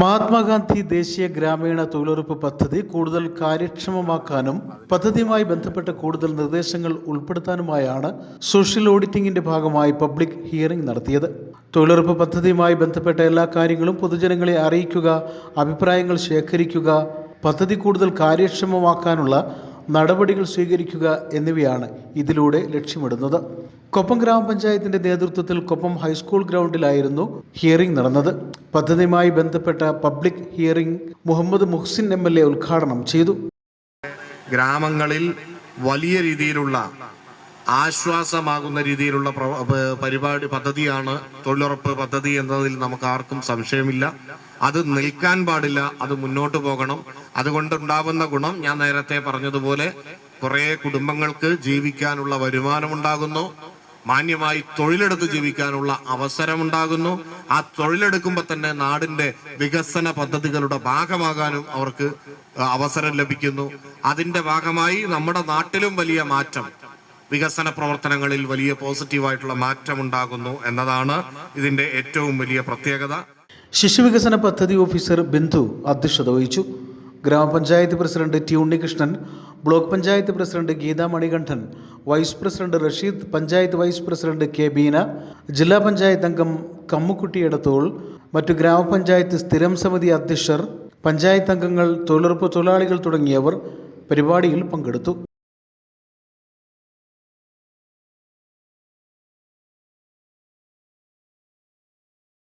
മഹാത്മാഗാന്ധി ദേശീയ ഗ്രാമീണ തൊഴിലുറപ്പ് പദ്ധതി കൂടുതൽ കാര്യക്ഷമമാക്കാനും പദ്ധതിയുമായി ബന്ധപ്പെട്ട കൂടുതൽ നിർദ്ദേശങ്ങൾ ഉൾപ്പെടുത്താനുമായാണ് സോഷ്യൽ ഓഡിറ്റിംഗിന്റെ ഭാഗമായി പബ്ലിക് ഹിയറിംഗ് നടത്തിയത്. തൊഴിലുറപ്പ് പദ്ധതിയുമായി ബന്ധപ്പെട്ട എല്ലാ കാര്യങ്ങളും പൊതുജനങ്ങളെ അറിയിക്കുക അഭിപ്രായങ്ങൾ ശേഖരിക്കുക പദ്ധതി കൂടുതൽ കാര്യക്ഷമമാക്കാനുള്ള നടപടികൾ സ്വീകരിക്കുക എന്നിവയാണ് ഇതിലൂടെ ലക്ഷ്യമിടുന്നത്. കൊപ്പം ഗ്രാമപഞ്ചായത്തിന്റെ നേതൃത്വത്തിൽ കൊപ്പം ഹൈസ്കൂൾ ഗ്രൗണ്ടിലായിരുന്നു ഹിയറിംഗ് നടന്നത്. പദ്ധതിയുമായി ബന്ധപ്പെട്ട public hearing Muhammad Muhsin M L A ഉദ്ഘാടനം ചെയ്തു. ഗ്രാമങ്ങളിൽ വലിയ രീതിയിലുള്ള ആശ്വാസമാകുന്ന രീതിയിലുള്ള പരിപാടി പദ്ധതിയാണ് തൊഴിലുറപ്പ് പദ്ധതി എന്നതിൽ നമുക്ക് ആർക്കും സംശയമില്ല. അത് നിൽക്കാൻ പാടില്ല അത് മുന്നോട്ട് പോകണം. അതുകൊണ്ടുണ്ടാവുന്ന ഗുണം ഞാൻ നേരത്തെ പറഞ്ഞതുപോലെ കുറേ കുടുംബങ്ങൾക്ക് ജീവിക്കാനുള്ള വരുമാനമുണ്ടാകുന്നു. മാന്യമായി തൊഴിലെടുത്ത് ജീവിക്കാനുള്ള അവസരമുണ്ടാകുന്നു. ആ തൊഴിലെടുക്കുമ്പോൾ തന്നെ നാടിന്റെ വികസന പദ്ധതികളുടെ ഭാഗമാകാനും അവർക്ക് അവസരം ലഭിക്കുന്നു. അതിന്റെ ഭാഗമായി നമ്മുടെ നാട്ടിലും വലിയ മാറ്റം വികസന പ്രവർത്തനങ്ങളിൽ വലിയ പോസിറ്റീവായിട്ടുള്ള മാറ്റം ഉണ്ടാകുന്നു എന്നതാണ് ഇതിന്റെ ഏറ്റവും വലിയ പ്രത്യേകത. ശിശുവികസന പദ്ധതി ഓഫീസർ ബിന്ദു അധ്യക്ഷത വഹിച്ചു. ഗ്രാമപഞ്ചായത്ത് president T Unnikrishnan block panchayat president Geetha Manikandan vice president Rasheed panchayat vice president K Beena ജില്ലാ പഞ്ചായത്ത് അംഗം കമ്മുക്കുട്ടി എടത്തോൾ മറ്റു ഗ്രാമപഞ്ചായത്ത് സ്ഥിരം സമിതി അധ്യക്ഷർ പഞ്ചായത്ത് അംഗങ്ങൾ തൊഴിലുറപ്പ് തൊഴിലാളികൾ തുടങ്ങിയവർ പരിപാടിയിൽ പങ്കെടുത്തു.